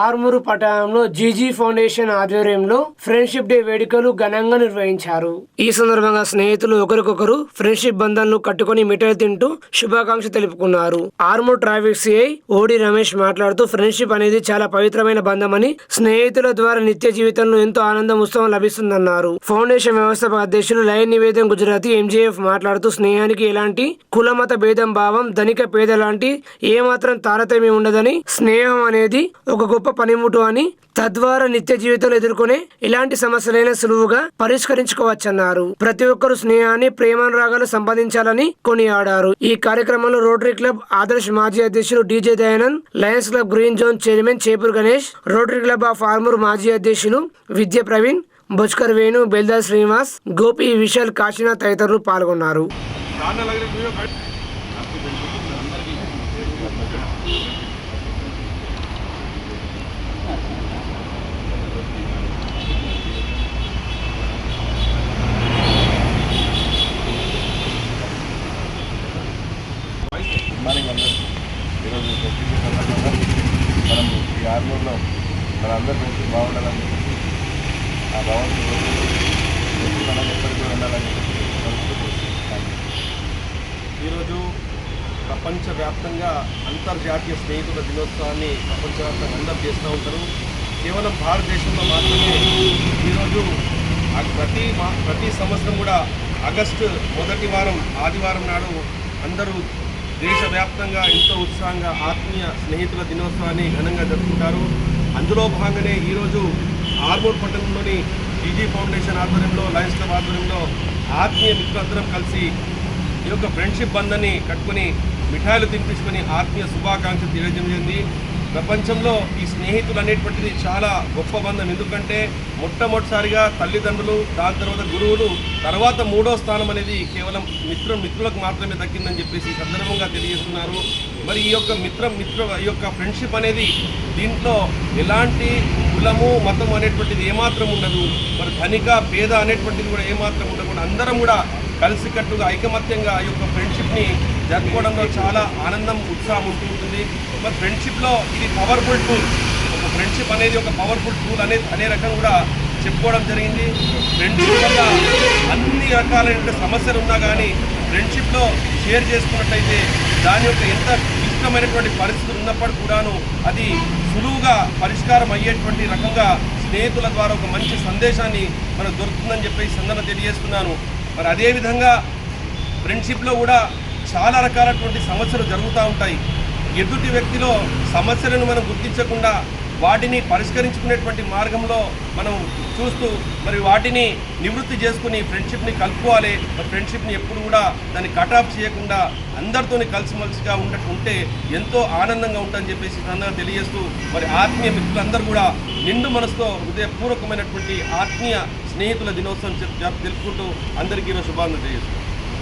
ఆర్మూరు పట్టణంలో GG foundation ఆధ్వర్యంలో friendship day వేడుకలు ఘనంగా నిర్వహించారు. ఈ సందర్భంగా స్నేహితులు ఒకరికొకరు ఫ్రెండ్షిప్ బంధాలను కట్టుకొని మిఠాయి తింటూ శుభాకాంక్ష తెలుపుకున్నారు. ఆర్మూర్ ట్రాఫిక్ సిఐ ఓడి రమేష్ మాట్లాడుతూ ఫ్రెండ్షిప్ అనేది చాలా పవిత్రమైన బంధమని స్నేహితుల ద్వారా నిత్య జీవితంలో ఎంతో ఆనందం ఉత్సవం లభిస్తుందన్నారు. ఫౌండేషన్ వ్యవస్థాపక అధ్యక్షులు లయన్ నివేదన్ గుజరాతీ ఎంజీఎఫ్ మాట్లాడుతూ స్నేహానికి ఎలాంటి కులమత భేదం భావం ధనిక పేద లాంటి ఏమాత్రం తారతమ్యం ఉండదని స్నేహం అనేది ఒక గొప్ప పనిముటు అని తద్వారా నిత్య జీవితంలో ఎదుర్కొనే ఎలాంటి సమస్యలైనా సులువుగా పరిష్కరించుకోవచ్చన్నారు. ప్రతి ఒక్కరు స్నేహాన్ని ప్రేమానురాగాలు సంపాదించాలని కొనియాడారు. ఈ కార్యక్రమంలో రోటరీ క్లబ్ ఆదర్శ్ మాజీ అధ్యక్షులు D J Dayanand lions club green zone chairman Chepur Ganesh rotary club of Armoor మాజీ అధ్యక్షులు విద్య ప్రవీణ్ బొచ్కర్ వేణు బెల్దా శ్రీనివాస్ గోపి విశాల్ కాశీనాథ్ తదితరులు పాల్గొన్నారు. గుడ్ మార్నింగ్ అందరూ ఈరోజు ప్రత్యేక సందర్భంగా మనం ఈ ఆర్మూర్లో మన అందరి బాగుండాలని చెప్పేసి ఆ భగవంతుడు మనం ఎప్పటికీ ఉండాలని చెప్పేసి ఈరోజు ప్రపంచవ్యాప్తంగా అంతర్జాతీయ స్నేహితుల దినోత్సవాన్ని ప్రపంచవ్యాప్తంగా అందరూ చేస్తూ ఉంటారు. కేవలం భారతదేశంలో మాత్రమే ఈరోజు ప్రతి మా ప్రతి సంవత్సరం కూడా ఆగస్టు మొదటి వారం ఆదివారం నాడు అందరూ దేశవ్యాప్తంగా ఎంతో ఉత్సాహంగా ఆత్మీయ స్నేహితుల దినోత్సవాన్ని ఘనంగా జరుపుకుంటారు. అందులో భాగంగానే ఈరోజు ఆర్మూర్ పట్టణంలోని డీజీ ఫౌండేషన్ ఆధ్వర్యంలో లయన్స్ క్లబ్ ఆధ్వర్యంలో ఆత్మీయ మిత్రులందరం కలిసి ఈ యొక్క ఫ్రెండ్షిప్ బంధాన్ని కట్టుకొని మిఠాయిలు తినిపించుకొని ఆత్మీయ శుభాకాంక్షలు తెలియజేయండి ప్రపంచంలో ఈ స్నేహితులు అనేటువంటిది చాలా గొప్ప బంధం. ఎందుకంటే మొట్టమొదటిసారిగా తల్లిదండ్రులు దాని తర్వాత గురువులు తర్వాత మూడో స్థానం అనేది కేవలం మిత్రం మిత్రులకు మాత్రమే దక్కిందని చెప్పేసి సందర్భంగా తెలియజేస్తున్నారు. మరి ఈ యొక్క మిత్ర మిత్ర ఈ యొక్క ఫ్రెండ్షిప్ అనేది దీంట్లో ఎలాంటి కులము మతం అనేటువంటిది ఏమాత్రం ఉండదు. మరి ధనిక పేద అనేటువంటిది కూడా ఏమాత్రం ఉండకుండా అందరం కూడా కలిసికట్టుగా ఐకమత్యంగా ఈ యొక్క ఫ్రెండ్షిప్ని జరుపుకోవడంలో చాలా ఆనందం ఉత్సాహం ఉంటుంది. మరి ఫ్రెండ్షిప్లో ఇది పవర్ఫుల్ టూల్. ఒక ఫ్రెండ్షిప్ అనేది ఒక పవర్ఫుల్ టూల్ అనే అనే రకం కూడా చెప్పుకోవడం జరిగింది. ఫ్రెండ్షిప్ వల్ల అన్ని రకాలైన సమస్యలు ఉన్నా కానీ ఫ్రెండ్షిప్లో షేర్ చేసుకున్నట్టయితే దాని యొక్క ఎంత క్లిష్టమైనటువంటి పరిస్థితులు ఉన్నప్పటికీ కూడాను అది సులువుగా పరిష్కారం అయ్యేటువంటి రకంగా స్నేహితుల ద్వారా ఒక మంచి సందేశాన్ని మనకు దొరుకుతుందని చెప్పి సందర్భం తెలియజేస్తున్నాను. మరి అదేవిధంగా ఫ్రెండ్షిప్లో కూడా చాలా రకాలటువంటి సమస్యలు జరుగుతూ ఉంటాయి. ఎదుటి వ్యక్తిలో సమస్యలను మనం గుర్తించకుండా వాటిని పరిష్కరించుకునేటువంటి మార్గంలో మనం చూస్తూ మరి వాటిని నివృత్తి చేసుకుని ఫ్రెండ్షిప్ని కలుపుకోవాలి. మరి ఫ్రెండ్షిప్ని ఎప్పుడు కూడా దాన్ని కట్ ఆఫ్ చేయకుండా అందరితోని కలిసిమలిసిగా ఉండ ఉంటే ఎంతో ఆనందంగా ఉంటుందని చెప్పేసి సందర్భంగా తెలియజేస్తూ మరి ఆత్మీయ మిత్రులందరూ కూడా నిండు మనసుతో హృదయపూర్వకమైనటువంటి ఆత్మీయ స్నేహితుల దినోత్సవం తెలుపుకుంటూ అందరికీ ఈరోజు శుభాకాంక్షలు తెలియజేస్తున్నాను